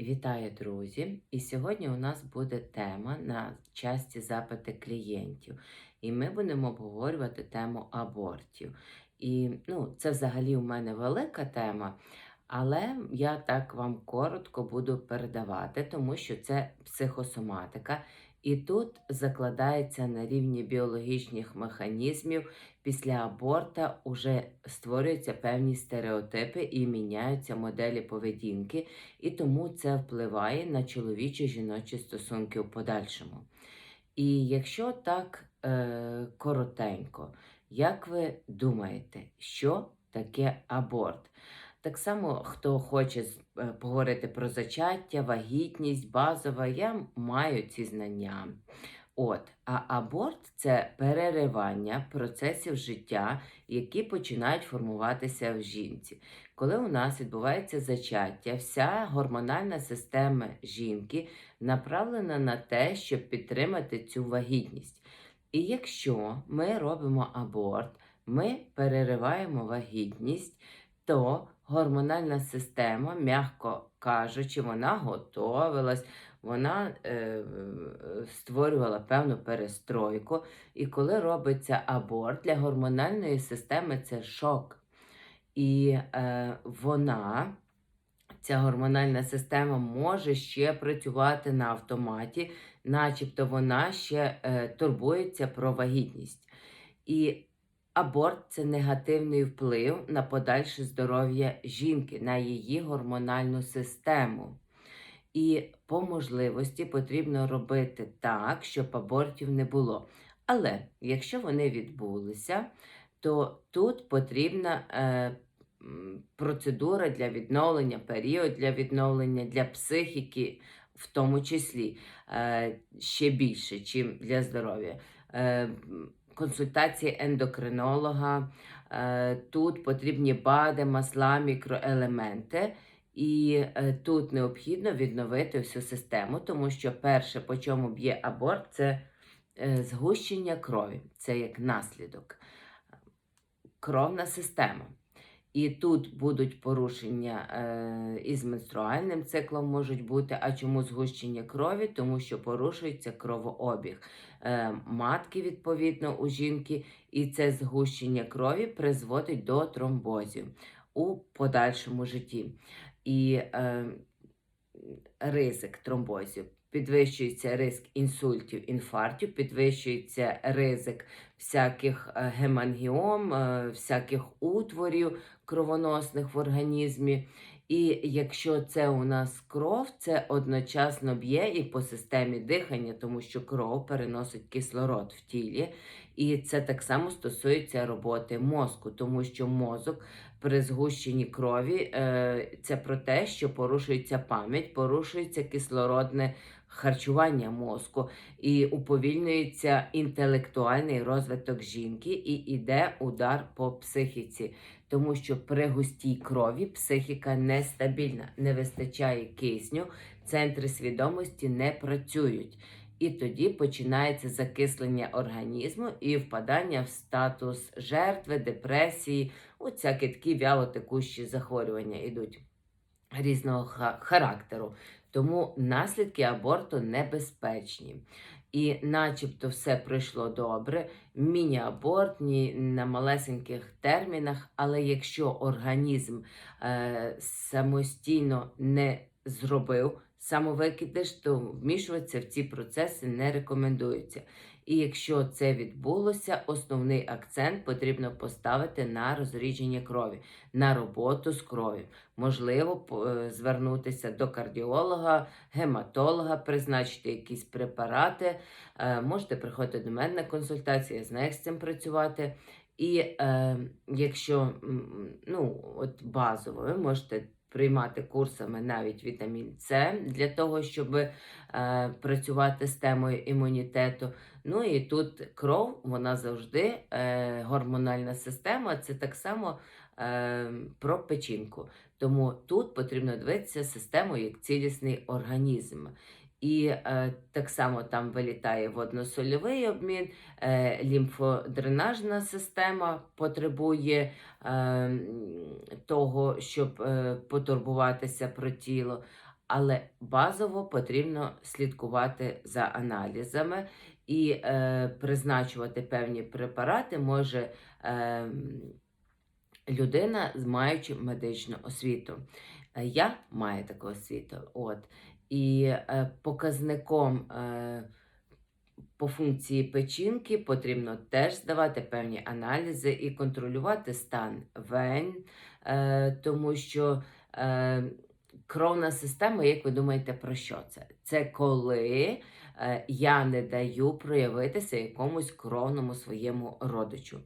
Вітаю, друзі! І сьогодні у нас буде тема на часті запити клієнтів. І ми будемо обговорювати тему абортів. І ну, це взагалі у мене велика тема, але я так вам коротко буду передавати, тому що це психосоматика. І тут закладається на рівні біологічних механізмів. Після аборта вже створюються певні стереотипи і міняються моделі поведінки, і тому це впливає на чоловічі жіночі стосунки у подальшому. І якщо так е, коротенько, як ви думаєте, що таке аборт? Так само, хто хоче е, поговорити про зачаття, вагітність, базова, я маю ці знання. От, а аборт це переривання процесів життя, які починають формуватися в жінці. Коли у нас відбувається зачаття, вся гормональна система жінки направлена на те, щоб підтримати цю вагітність. І якщо ми робимо аборт, ми перериваємо вагітність, то гормональна система, м'яко кажучи, вона готовилась, вона е, створювала певну перестройку. І коли робиться аборт, для гормональної системи це шок. І е, вона, ця гормональна система, може ще працювати на автоматі, начебто вона ще е, турбується про вагітність. І аборт це негативний вплив на подальше здоров'я жінки, на її гормональну систему. І по можливості потрібно робити так, щоб абортів не було. Але якщо вони відбулися, то тут потрібна е, процедура для відновлення, період для відновлення, для психіки, в тому числі е, ще більше, чим для здоров'я. Е, консультації ендокринолога, е, тут потрібні БАДи, масла, мікроелементи. І е, тут необхідно відновити всю систему, тому що перше, по чому б'є аборт, це е, згущення крові. Це як наслідок. Кровна система. І тут будуть порушення е, із менструальним циклом можуть бути. А чому згущення крові? Тому що порушується кровообіг е, матки, відповідно, у жінки, і це згущення крові призводить до тромбозів у подальшому житті. І е, ризик тромбозів. Підвищується ризик інсультів, інфарктів, підвищується ризик всяких е, гемангіом, е, всяких утворів кровоносних в організмі. І якщо це у нас кров, це одночасно б'є і по системі дихання, тому що кров переносить кислород в тілі. І це так само стосується роботи мозку, тому що мозок при згущенні крові е, це про те, що порушується пам'ять, порушується кислородне харчування мозку і уповільнюється інтелектуальний розвиток жінки, і йде удар по психіці, тому що при густій крові психіка нестабільна, не вистачає кисню, центри свідомості не працюють. І тоді починається закислення організму і впадання в статус жертви, депресії, от всякі такі вялотекущі захворювання йдуть різного характеру. Тому наслідки аборту небезпечні. І начебто все пройшло добре, міні-аборт ні на малесеньких термінах, але якщо організм е, самостійно не зробив самовикидиш, то вмішуватися в ці процеси не рекомендується. І якщо це відбулося, основний акцент потрібно поставити на розрідження крові, на роботу з кров'ю. Можливо, е, звернутися до кардіолога, гематолога, призначити якісь препарати. Е, Можете приходити до мене на консультацію, я знаю, як з цим працювати. І е, якщо ну, от базово, ви можете приймати курсами навіть вітамін С для того, щоб е, працювати з темою імунітету. Ну і тут кров, вона завжди е, гормональна система, це так само е, про печінку. Тому тут потрібно дивитися систему як цілісний організм. І е, так само там вилітає водно-сольовий обмін, е, лімфодренажна система потребує е, того, щоб е, потурбуватися про тіло. але базово потрібно слідкувати за аналізами і е, призначувати певні препарати може е, людина, маючи медичну освіту. Е, Я маю таку освіту. От. І е, показником е, по функції печінки потрібно теж здавати певні аналізи і контролювати стан вен, е, тому що кровна система, як ви думаєте, про що це? Це коли я не даю проявитися якомусь кровному своєму родичу.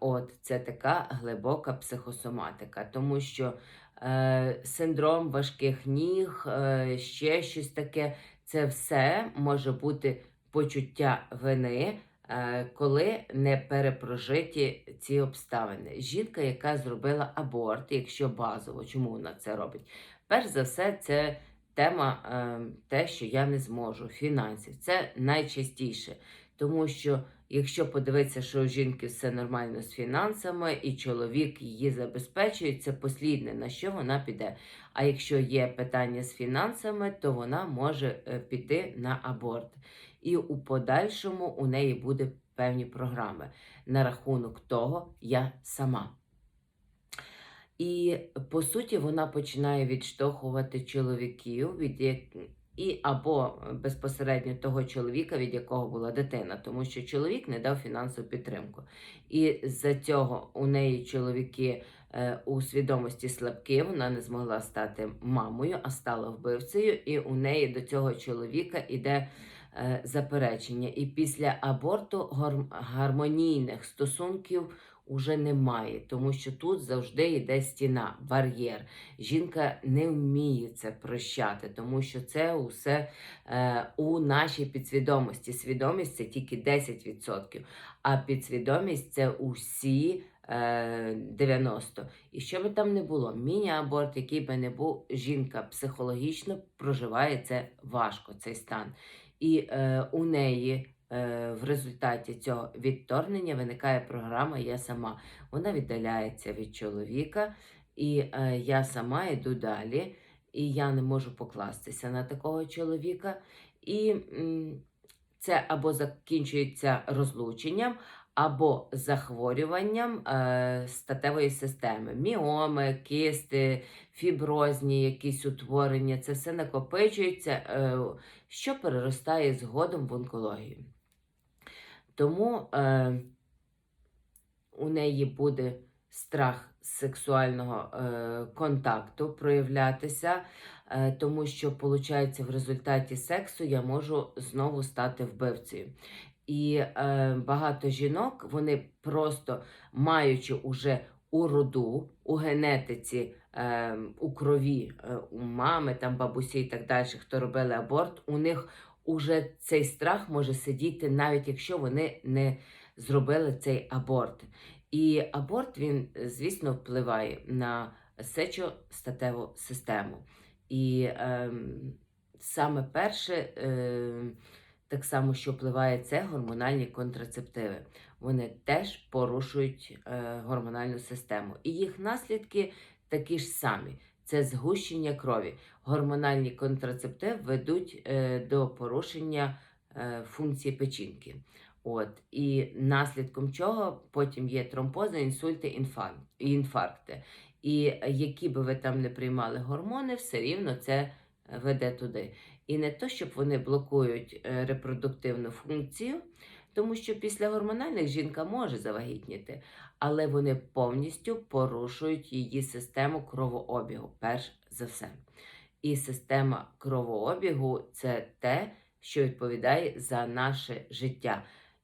От це така глибока психосоматика, тому що синдром важких ніг, е, ще щось таке, це все може бути почуття вини, е, коли не перепрожиті ці обставини. Жінка, яка зробила аборт, якщо базово, чому вона це робить? Перш за все, це тема е, те, що я не зможу, фінансів. Це найчастіше. Тому що якщо подивитися, що у жінки все нормально з фінансами, і чоловік її забезпечує, це послідне, на що вона піде. А якщо є питання з фінансами, то вона може е, піти на аборт. І у подальшому у неї буде певні програми на рахунок того, я сама. І по суті вона починає відштовхувати чоловіків, від. І або безпосередньо того чоловіка, від якого була дитина, тому що чоловік не дав фінансову підтримку. І з-за цього у неї чоловіки е, у свідомості слабкі, вона не змогла стати мамою, а стала вбивцею, і у неї до цього чоловіка іде е, заперечення. І після аборту гармонійних стосунків уже немає, тому що тут завжди йде стіна, бар'єр. Жінка не вміє це прощати, тому що це усе е, у нашій підсвідомості. Свідомість це тільки 10%, а підсвідомість це усі. е, 90. І що би там не було, міні-аборт, який би не був, жінка психологічно проживає це важко, цей стан. І е, у неї е, в результаті цього відторгнення виникає програма Я сама. Вона віддаляється від чоловіка, і е, я сама йду далі, і я не можу покластися на такого чоловіка. І це або закінчується розлученням, або захворюванням е, статевої системи, міоми, кисти, фіброзні якісь утворення. Це все накопичується, е, що переростає згодом в онкологію. Тому е, у неї буде страх сексуального е, контакту проявлятися, е, тому що, виходить, в результаті сексу я можу знову стати вбивцею. І е, багато жінок, вони просто маючи уже у роду, у генетиці, е, у крові, е, у мами, там бабусі і так далі, хто робили аборт, у них уже цей страх може сидіти, навіть якщо вони не зробили цей аборт. І аборт, він, звісно, впливає на сечостатеву систему. І ем, саме перше, е, так само, що впливає, це гормональні контрацептиви. Вони теж порушують е, гормональну систему. І їх наслідки такі ж самі: це згущення крові. Гормональні контрацептиви ведуть е, до порушення е, функції печінки. От, і наслідком чого потім є тромбози, інсульти, інфаркт, інфаркти. І які би ви там не приймали гормони, все рівно це веде туди. І не то, щоб вони блокують е, репродуктивну функцію, тому що після гормональних жінка може завагітніти, але вони повністю порушують її систему кровообігу, перш за все. І система кровообігу це те, що відповідає за наше життя.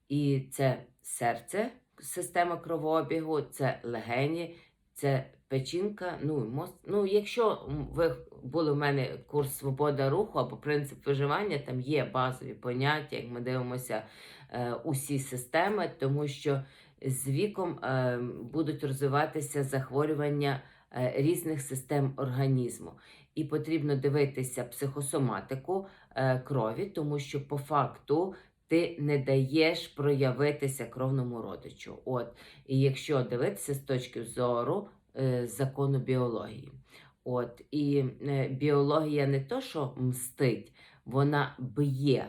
І це серце, система кровообігу, це легені, це печінка. Ну, мозк. ну якщо ви були в мене курс свобода руху або принцип виживання, там є базові поняття, як ми дивимося е, усі системи, тому що з віком е, будуть розвиватися захворювання е, різних систем організму. І потрібно дивитися психосоматику е, крові, тому що по факту ти не даєш проявитися кровному родичу. От, і якщо дивитися з точки зору закону біології. От, і е, біологія не то, що мстить, вона б'є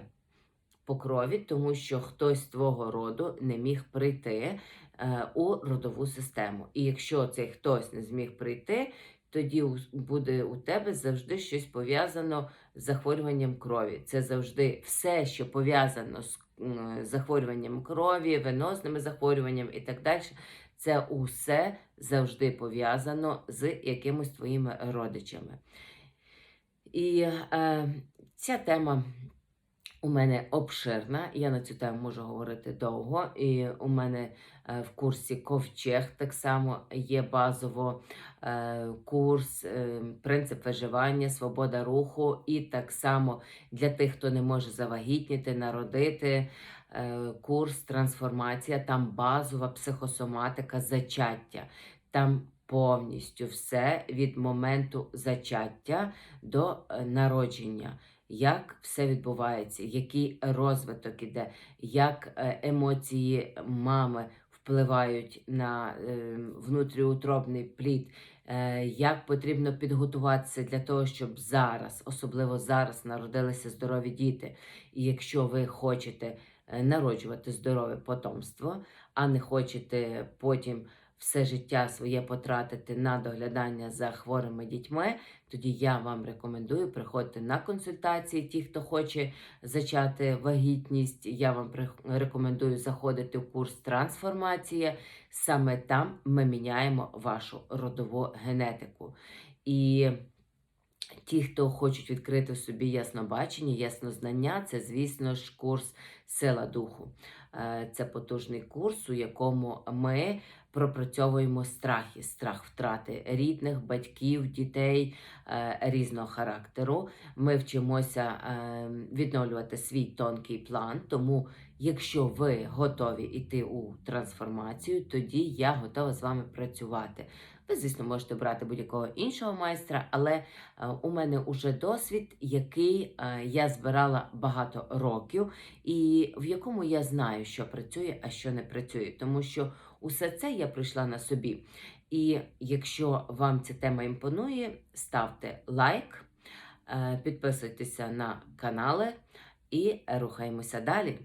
по крові, тому що хтось з твого роду не міг прийти е, у родову систему. І якщо цей хтось не зміг прийти, тоді буде у тебе завжди щось пов'язано з захворюванням крові. Це завжди все, що пов'язано з захворюванням крові, венозними захворюванням і так далі. Це усе завжди пов'язано з якимось твоїми родичами. І е, ця тема у мене обширна. Я на цю тему можу говорити довго. І у мене е, в курсі ковчег так само є базово е, курс, е, принцип виживання, свобода руху, і так само для тих, хто не може завагітніти, народити. Е, Курс трансформація, там базова психосоматика зачаття. Там повністю все від моменту зачаття до е, народження як все відбувається, який розвиток іде, як е, емоції мами впливають на внутріутробний плід, як потрібно підготуватися для того, щоб зараз, особливо зараз, народилися здорові діти. І якщо ви хочете народжувати здорове потомство, а не хочете потім все життя своє потратити на доглядання за хворими дітьми, тоді я вам рекомендую приходити на консультації. Ті, хто хоче зачати вагітність, я вам рекомендую заходити в курс трансформація. Саме там ми міняємо вашу родову генетику. І ті, хто хочуть відкрити в собі яснобачення, яснознання, це, звісно ж, курс Сила духу. Е, Це потужний курс, у якому ми пропрацьовуємо страхи, страх втрати рідних, батьків, дітей е, різного характеру. Ми вчимося е, відновлювати свій тонкий план. Тому, якщо ви готові йти у трансформацію, тоді я готова з вами працювати. Ви, звісно, можете брати будь-якого іншого майстра, але е, у мене вже досвід, який е, я збирала багато років, і в якому я знаю, що працює, а що не працює. Тому що усе це я пройшла на собі. І якщо вам ця тема імпонує, ставте лайк, е, підписуйтеся на канали і рухаємося далі.